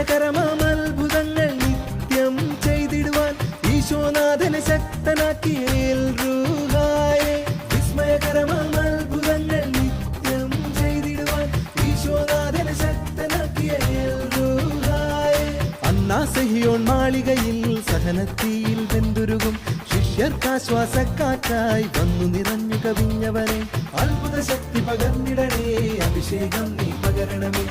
വിസ്മയകരമാം നിത്യം ചെയ്തിടുവാൻ ഈശോനാഥനെ ശക്തനാക്കിയ എൽ റൂഹായെ നിത്യം ചെയ്തിടുവാൻ ഈശോനാഥനെ ശക്തനാക്കിയ എൽ റൂഹായെ അന്നാ സഹിയോൺ മാളികയിൽ സഹനത്തിയിൽ വെന്തുരുകും. ശിഷ്യർക്കാശ്വാസക്കാറ്റായി വന്നു നിറഞ്ഞു കവിഞ്ഞവനെ. അത്ഭുത ശക്തി പകർന്നിടണേ അഭിഷേകം നീ പകരണമേ.